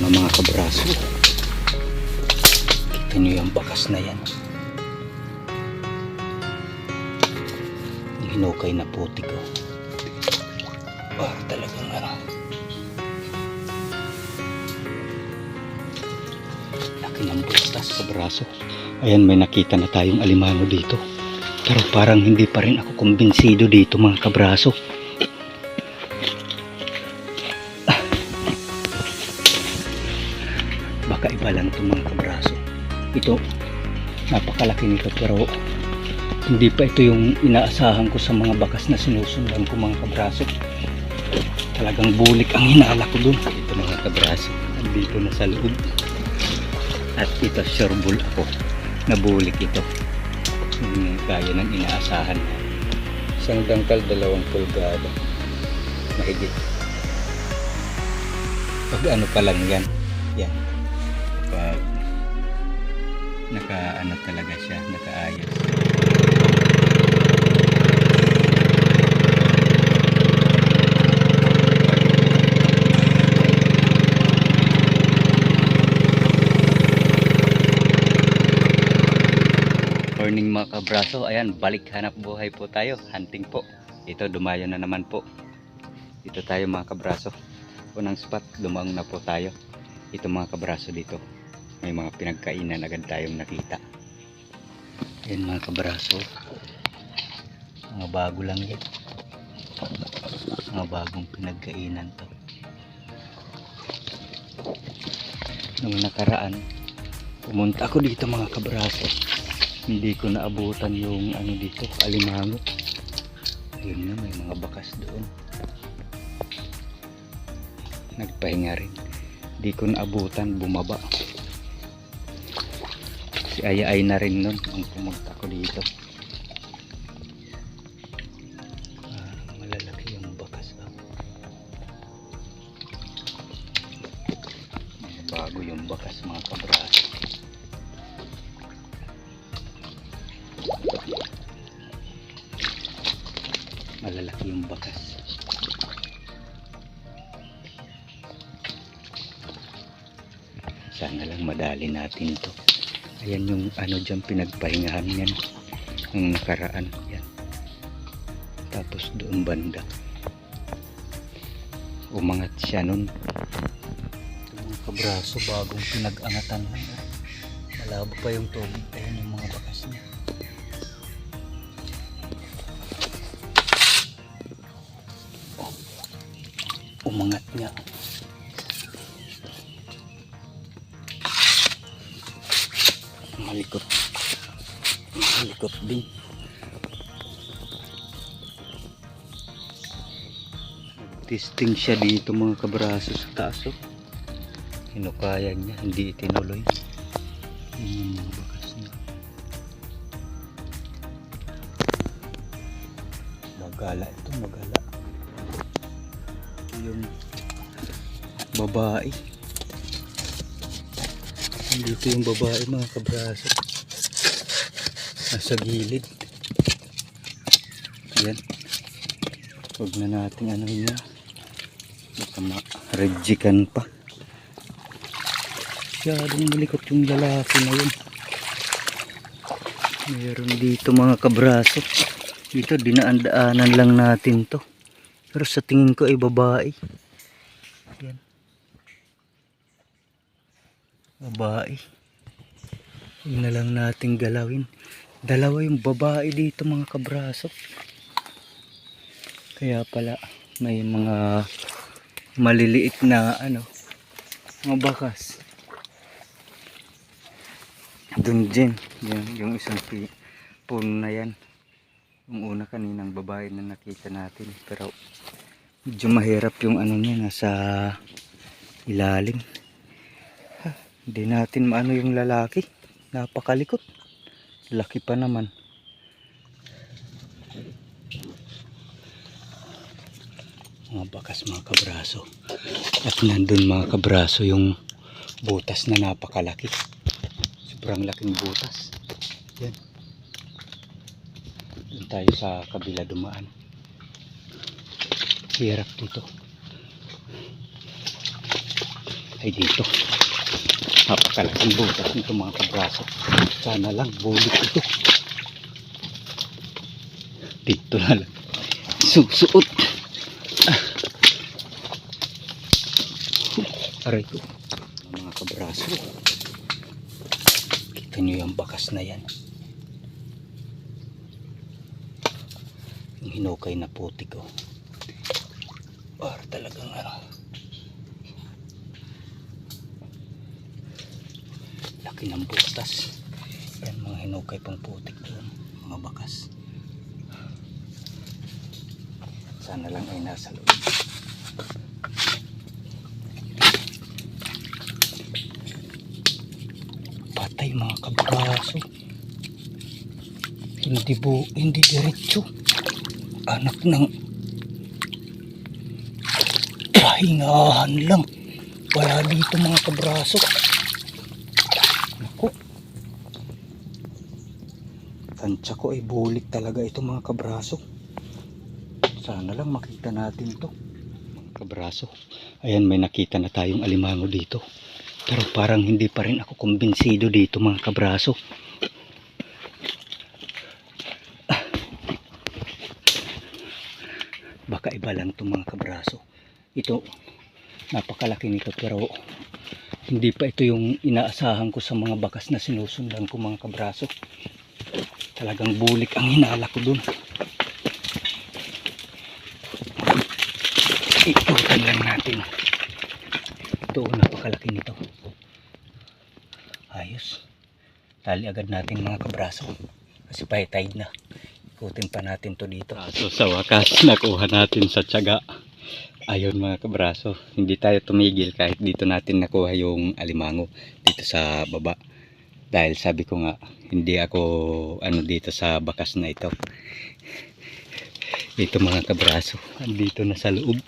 na mga kabraso. Kita nyo yung bakas na yan. Hinukay na putik oh. Ah, talagang ano. Laki ng bustas sa braso. Ayan, may nakita na tayong alimango dito. Pero parang hindi pa rin ako kumbinsido dito mga kabraso. Iba lang itong mga kabraso. Ito napakalaki nito pero hindi pa ito yung inaasahan ko sa mga bakas na sinusundan ko mga kabraso. Talagang bulik ang hinala ko dun. Ito mga kabraso andito na sa loob. At ito sureball ako. Nabulik ito. Hindi kaya ng inaasahan. Isang dangkal dalawang pulgada. Mahigit. Pag ano pa lang yan pag naka ano talaga siya nakaayos. Morning mga kabraso. Ayan balik hanap buhay po tayo. Hunting po. Ito dumayo na naman po. Dito tayo mga kabraso. Unang spot lumang na po tayo. Ito mga kabraso dito may mga pinagkainan agad tayong nakita. Yan mga kabraso. Mga bago lang yan mga bagong pinagkainan to. Nung nakaraan pumunta ako dito mga kabraso. Hindi ko naabutan yung ano dito alimango. Yun na may mga bakas doon. Nagpahinga rin. Di ko naabutan bumaba si Aya ay na rin nun ang pumunta ko dito. Ah, malalaki yung bakas ah. Bago yung bakas mga kabraso malalaki yung bakas. Sana lang madali natin to ayan yung ano dyan pinagpahingahan yan. Yung nakaraan yan. Tapos doon banda. Umangat siya nun. Ito mga kabraso bagong pinag-angatan. Malabo pa yung tubig malikot. Malikot din. Testing siya dito mga kabraso sa taas oh. hinukaya niya hindi itinuloy. Yun yung mga bakas niya magala ito magala. Yung babae dito yung babae mga kabraso. Nasa gilid. Yan huwag na natin ano niya. Baka ma-rejikan pa. Masyadong malikot yung lalaki na yun. Meron dito mga kabraso. Dito dinaan-daanan lang natin to. Pero sa tingin ko ay babae babae. Yun na lang natin galawin. Dalawa yung babae dito mga kabraso. Kaya pala may mga maliliit na ano mga bakas. Dun din yung, yung isang puno na yan. Yung una kaninang babae na nakita natin pero medyo mahirap yung ano niya nasa ilalim hindi natin maano yung lalaki. Napakalikot. Laki pa naman. Mga bakas mga kabraso. At nandun mga kabraso yung butas na napakalaki. Sobrang laking butas. Yan. Doon tayo sa kabila dumaan. Hirap dito. ay dito napakalaking butas nito mga kabraso. Sana lang bulit ito. Dito na lang. Susuot. Ah. aray ko. Mga kabraso. Kita nyo yung bakas na yan. Yung hinukay na putik oh para talagang ano butas yan mga hinukay pang putik doon mga bakas. Sana lang ay nasa loob. Patay mga kabraso. Hindi bu hindi diretso. Anak ng pahingahan lang. Wala dito mga kabraso Tansya ko ay bulik talaga ito mga kabraso. Sana lang makita natin to. Mga kabraso. Ayan may nakita na tayong alimango dito. Pero parang hindi pa rin ako kumbinsido dito mga kabraso. Ah. Baka iba lang to mga kabraso. Ito napakalaki nito pero hindi pa ito yung inaasahan ko sa mga bakas na sinusundan ko mga kabraso talagang bulik ang hinala ko dun. Ikutan lang natin. Ito napakalaki nito ayos. Tali agad natin mga kabraso. Kasi pa tide na. Ikutin pa natin to dito. So sa wakas nakuha natin sa tiyaga. Ayun mga kabraso, hindi tayo tumigil kahit dito natin nakuha yung alimango dito sa baba. Dahil sabi ko nga, hindi ako ano dito sa bakas na ito. Ito mga kabraso, andito na sa loob.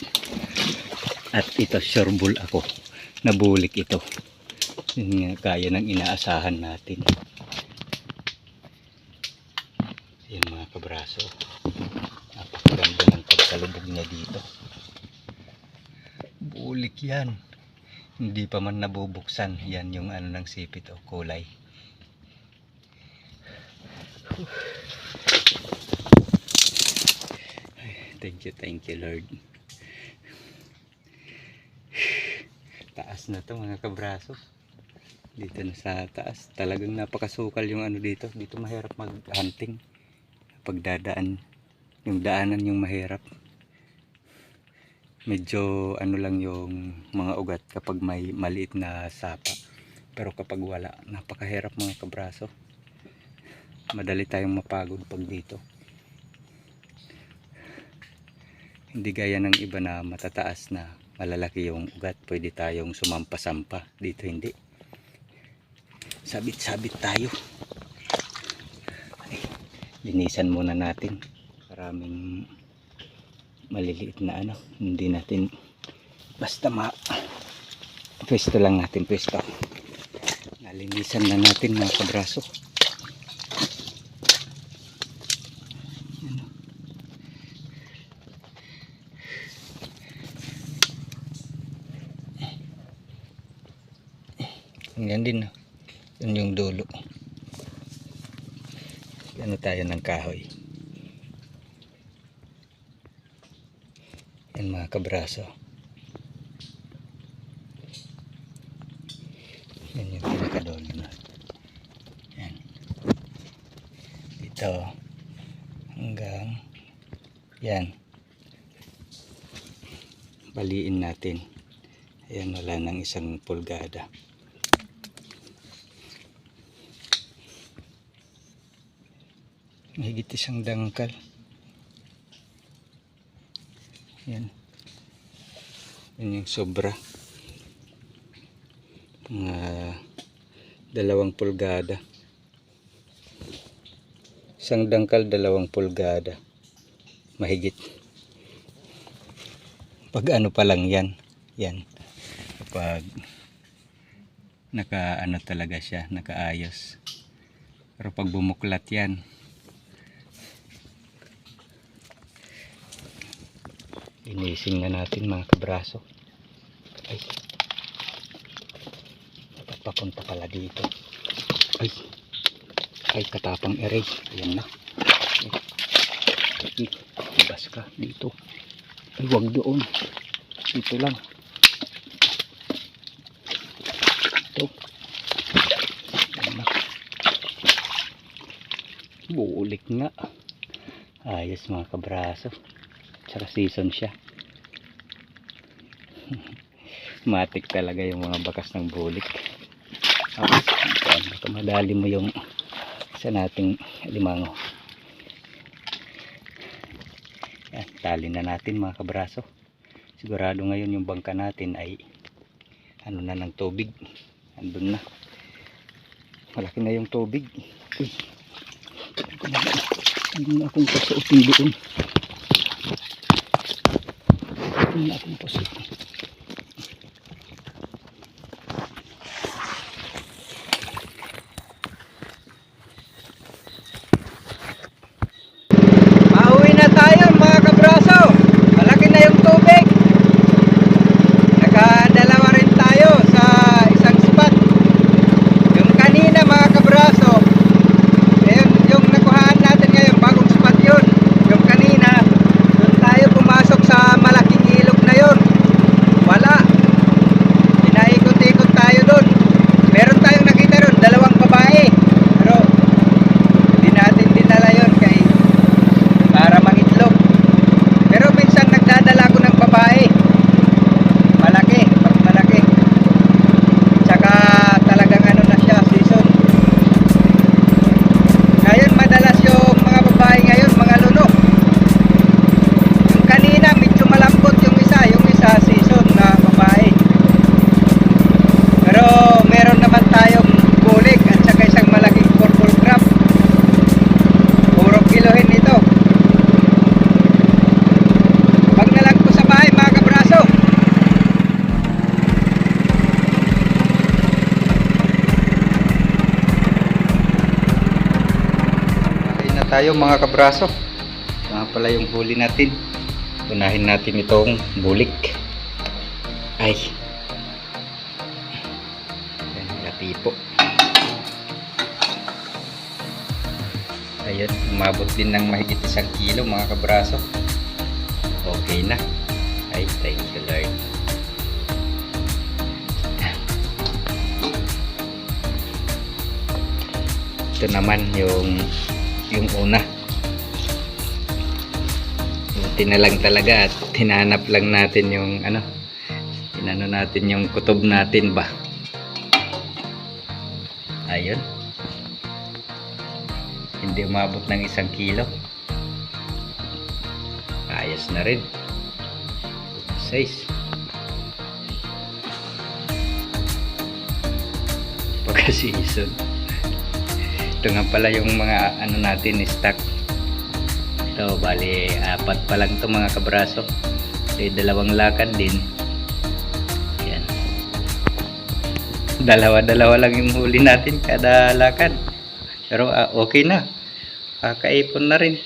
At ito sureball ako, nabulik ito. Yun kaya ng inaasahan natin. Yan mga kabraso, napakaganda ng pagkalubog niya dito bulik yan hindi pa man nabubuksan yan yung ano ng sipit o kulay Ay, thank you thank you lord. Taas na to mga kabraso. Dito na sa taas. Talagang napakasukal yung ano dito. Dito mahirap mag hunting pagdadaan. Yung daanan yung mahirap. Medyo ano lang yung mga ugat kapag may maliit na sapa. Pero kapag wala napakahirap mga kabraso madali tayong mapagod pag dito. Hindi gaya ng iba na matataas na malalaki yung ugat pwede tayong sumampa-sampa. Dito hindi. Sabit-sabit tayo. Ay, linisan muna natin. Maraming maliliit na ano hindi natin basta ma pwesto lang natin pwesto. Nalinisan na natin mga kabraso Ano? Yan din no? yun yung dulo ano tayo ng kahoy Yan mga kabraso. Yan yung pinakadolo na. Yan. Ito. Hanggang. Yan. Baliin natin. Ayan wala nang isang pulgada. Mahigit isang dangkal. Yan. Yan yung sobra. Mga dalawang pulgada. Isang dangkal, dalawang pulgada. Mahigit. Pag ano pa lang yan. Yan. Pag naka ano talaga siya, nakaayos. Pero pag bumuklat yan, Inising na natin mga kabraso. Ay. papunta pala dito. Ay, ay katapang ere. Ayan na. Ay, labas ka dito. Ay, wag doon. Dito lang. Ito. Ayan na. Buulik nga. Ayos mga kabraso. Tsaka season siya. Matik talaga yung mga bakas ng bulik. Tapos, madali mo yung isa nating limango. Yan, tali na natin mga kabraso. Sigurado ngayon yung bangka natin ay ano na ng tubig. Andun na. Malaki na yung tubig. Uy. Ano na akong pasuotin doon. Na akong pasuotin. Pauwi na tayo mga kabraso. Malaki na yung tubig. Nakadalawa rin tayo sa isang spot. Yung kanina mga kabraso, ayun, yung nakuhaan natin ngayon, bagong spot yun. Yung kanina, doon tayo pumasok sa malaking ilog na yun. Wala. Pinaikot-ikot tayo doon. Meron tayong nakita doon, dalawang babae. Pero, hindi natin dinala yun kay para mangitlog. Pero minsan nagdadala ko ng babae. Malaki, pag malaki. Tsaka talagang ano na siya, season. Ngayon madalas yung mga babae ngayon, mga luno. Yung kanina medyo malambot yung isa, yung isa season na babae. Pero meron naman tayong bulik at saka isang malaking purple crab. Puro kilohin ito. Pag na lang po sa bahay mga kabraso. Okay na tayo mga kabraso. Mga pala yung huli natin. Unahin natin itong bulik. Ay. Yan, lati po. Ayun, umabot din ng mahigit isang kilo mga kabraso. Okay na. Ay, thank you Lord. Ito naman yung yung una. Buti na lang talaga at hinanap lang natin yung ano, inano natin yung kutob natin ba. Ayun. Hindi umabot ng isang kilo. Ayos na rin. Size. Pagka-season. Ito nga pala yung mga ano natin stock. Ito bali apat pa lang to mga kabraso. May dalawang lakad din. Yan. Dalawa-dalawa lang yung huli natin kada lakad. Pero ah, okay na. Kakaipon na rin.